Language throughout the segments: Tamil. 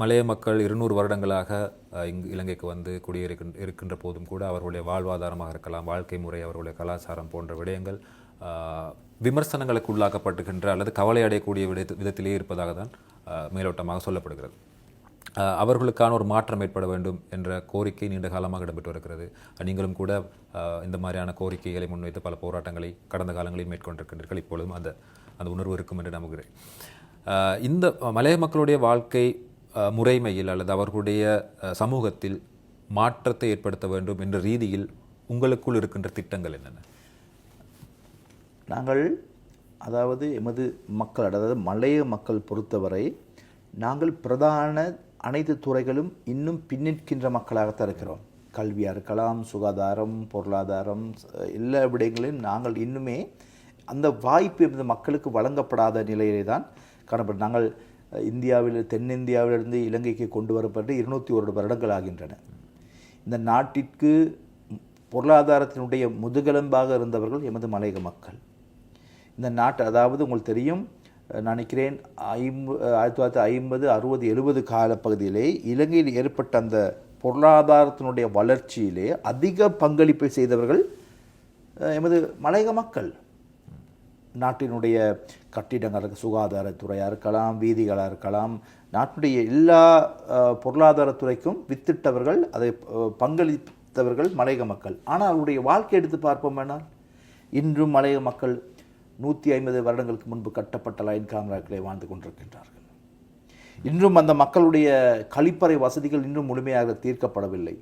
மலைய மக்கள் இருநூறு வருடங்களாக இங்கு இலங்கைக்கு வந்து குடியிருக்கின்ற இருக்கின்ற போதும் கூட அவர்களுடைய வாழ்வாதாரமாக இருக்கலாம் வாழ்க்கை முறை அவர்களுடைய கலாச்சாரம் போன்ற விடயங்கள் விமர்சனங்களுக்கு உள்ளாக்கப்படுகின்ற அல்லது கவலை அடையக்கூடிய விதத்திலேயே விதத்திலே இருப்பதாக தான் மேலோட்டமாக சொல்லப்படுகிறது. அவர்களுக்கான ஒரு மாற்றம் ஏற்பட வேண்டும் என்ற கோரிக்கை நீண்ட காலமாக இடம்பெற்று வருகிறது. நீங்களும் கூட இந்த மாதிரியான கோரிக்கைகளை முன்வைத்து பல போராட்டங்களை கடந்த காலங்களில் மேற்கொண்டிருக்கின்றீர்கள். இப்பொழுதும் அந்த அந்த உணர்வு இருக்கும் என்று நம்புகிறேன். இந்த மலைய மக்களுடைய வாழ்க்கை முறைமையில் அல்லது அவர்களுடைய சமூகத்தில் மாற்றத்தை ஏற்படுத்த வேண்டும் என்ற ரீதியில் உங்களுக்குள் இருக்கின்ற திட்டங்கள் என்னென்ன? நாங்கள் அதாவது எமது மக்கள் அதாவது மலைய மக்கள் பொறுத்தவரை நாங்கள் பிரதான அனைத்து துறைகளும் இன்னும் பின்னிற்கின்ற மக்களாகத்தான் இருக்கிறோம். கல்வியாக இருக்கலாம் சுகாதாரம் பொருளாதாரம் எல்லா விடயங்களையும் நாங்கள் இன்னுமே அந்த வாய்ப்பு எமது மக்களுக்கு வழங்கப்படாத நிலையிலே தான் காணப்படும். நாங்கள் இந்தியாவில் தென்னிந்தியாவிலிருந்து இலங்கைக்கு கொண்டு வரப்பட்டு இருநூத்தி ஒரு வருடங்கள் ஆகின்றன. இந்த நாட்டிற்கு பொருளாதாரத்தினுடைய முதுகெலும்பாக இருந்தவர்கள் எமது மலையக மக்கள். இந்த நாட்டு அதாவது உங்களுக்கு தெரியும் நினைக்கிறேன் ஐம்பது ஆயிரத்தி தொள்ளாயிரத்தி ஐம்பது அறுபது எழுபது காலப்பகுதியிலே இலங்கையில் ஏற்பட்ட அந்த பொருளாதாரத்தினுடைய வளர்ச்சியிலே அதிக பங்களிப்பை செய்தவர்கள் எமது மலையக மக்கள். நாட்டினுடைய கட்டிடங்கள் சுகாதாரத்துறையாக இருக்கலாம் வீதிகளாக இருக்கலாம் நாட்டுடைய எல்லா பொருளாதாரத்துறைக்கும் வித்திட்டவர்கள் அதை பங்களித்தவர்கள் மலையக மக்கள். ஆனால் அவருடைய வாழ்க்கை எடுத்து பார்ப்போமேனால் இன்றும் மலையக மக்கள் நூற்றி ஐம்பது வருடங்களுக்கு முன்பு கட்டப்பட்ட லைன் கேமராக்களை வாழ்ந்து கொண்டிருக்கின்றார்கள். இன்றும் அந்த மக்களுடைய கழிப்பறை வசதிகள் இன்னும் முழுமையாக தீர்க்கப்படவில்லை.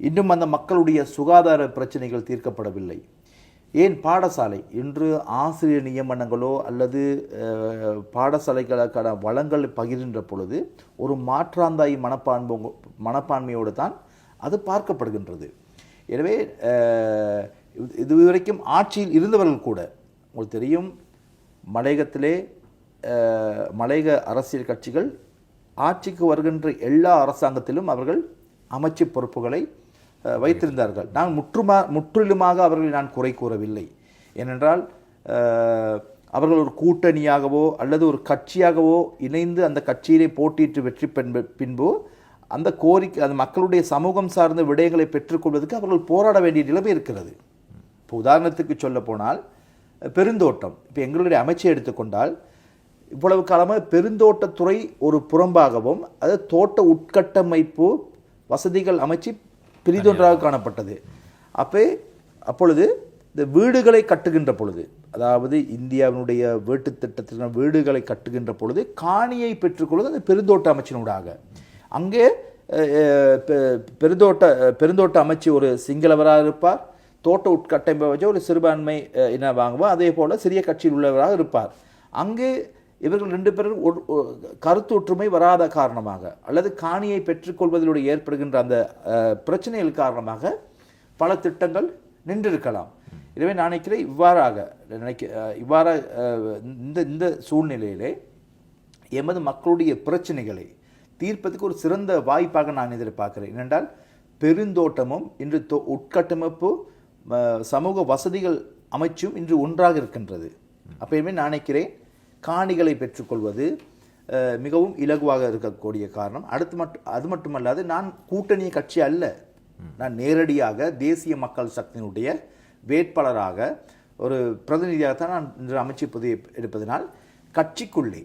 இன்னும் அந்த மக்களுடைய சுகாதார பிரச்சனைகள் தீர்க்கப்படவில்லை. ஏன் பாடசாலை? இன்று ஆசிரியர் நியமனங்களோ அல்லது பாடசாலைகளுக்கான வளங்கள் பகிர்கின்ற பொழுது ஒரு மாற்றாந்தாய் மனப்பான்பு மனப்பான்மையோடு தான் அது பார்க்கப்படுகின்றது. எனவே இது- இதுவரைக்கும் ஆட்சியில் இருந்தவர்கள் கூட உங்களுக்கு தெரியும் மலையகத்திலே மலையக அரசியல் கட்சிகள் ஆட்சிக்கு வருகின்ற எல்லா அரசாங்கத்திலும் அவர்கள் அமைச்சு பொறுப்புகளை வைத்திருந்தார்கள். நான் முற்றுமா முற்றிலுமாக அவர்களை நான் குறை கூறவில்லை. ஏனென்றால் அவர்கள் ஒரு கூட்டணியாகவோ அல்லது ஒரு கட்சியாகவோ இணைந்து அந்த கட்சியிலே போட்டியிட்டு வெற்றி பின்பு பின்பு அந்த கோரிக்கை அந்த மக்களுடைய சமூகம் சார்ந்த விடயங்களை பெற்றுக்கொள்வதற்கு அவர்கள் போராட வேண்டிய நிலைமை இருக்கிறது. இப்போ உதாரணத்துக்கு சொல்ல போனால் பெருந்தோட்டம். இப்போ எங்களுடைய அமைச்சை எடுத்துக்கொண்டால் இவ்வளவு காலமாக பெருந்தோட்டத்துறை ஒரு புறம்பாகவும் அது தோட்ட உட்கட்டமைப்பு வசதிகள் அமைச்சு பிரிதொன்றாக காணப்பட்டது. அப்போ அப்பொழுது இந்த வீடுகளை கட்டுகின்ற பொழுது அதாவது இந்தியாவினுடைய வீட்டு திட்டத்திற்கான வீடுகளை கட்டுகின்ற பொழுது காணியை பெற்றுக்கொள்வது அந்த பெருந்தோட்ட அமைச்சினூடாக. அங்கே பெருந்தோட்ட பெருந்தோட்ட அமைச்சு ஒரு சிங்களவராக இருப்பார் தோட்ட உட்கட்டமைப்பை வச்சு ஒரு சிறுபான்மை இன வாங்குவோம் அதே போல் சிறிய கட்சியில் உள்ளவராக இருப்பார். அங்கே இவர்கள் ரெண்டு பேரும் ஒரு- கருத்து ஒற்றுமை வராத காரணமாக அல்லது காணியை பெற்றுக்கொள்வதிலூടെ ஏற்படுகின்ற அந்த பிரச்சனைகள் காரணமாக பல திட்டங்கள் நின்றிருக்கலாம். எனவே நான் நினைக்கிறேன் இவ்வாறாக நினைக்க இவ்வாறாக இந்த இந்த சூழ்நிலையிலே எமது மக்களுடைய பிரச்சனைகளை தீர்ப்பதற்கு ஒரு சிறந்த வாய்ப்பாக நான் எதிர்பார்க்கிறேன். ஏனென்றால் பெருந்தோட்டமும் இன்று தொ- உட்கட்டமைப்பு சமூக வசதிகள் அமைச்சும் இன்று ஒன்றாக இருக்கின்றது. அப்பயுமே நான் நினைக்கிறேன் காணிகளை பெற்றுக்கொள்வது மிகவும் இலகுவாக இருக்கக்கூடிய காரணம். அடுத்து மட்டும் அது மட்டுமல்லாது நான் கூட்டணி கட்சி அல்ல. நான் நேரடியாக தேசிய மக்கள் சக்தியினுடைய வேட்பாளராக ஒரு பிரதிநிதியாகத்தான் நான் இன்று அமைச்சு புதிய எடுப்பதனால் கட்சிக்குள்ளே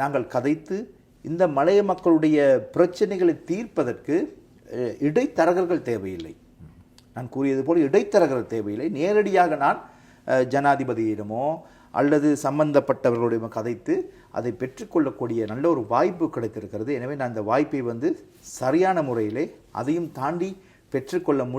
நாங்கள் கதைத்து இந்த மலைய மக்களுடைய பிரச்சனைகளை தீர்ப்பதற்கு இடைத்தரகர்கள் தேவையில்லை. நான் கூறியது போல் இடைத்தரகர்கள் தேவையில்லை. நேரடியாக நான் ஜனாதிபதியிடமோ அல்லது சம்பந்தப்பட்டவர்களுடைய கதைத்து அதை பெற்றுக்கொள்ளக்கூடிய நல்ல ஒரு வாய்ப்பு கிடைத்திருக்கிறது. எனவே நான் அந்த வாய்ப்பை வந்து சரியான முறையிலே அதையும் தாண்டி பெற்றுக்கொள்ள முடியும்.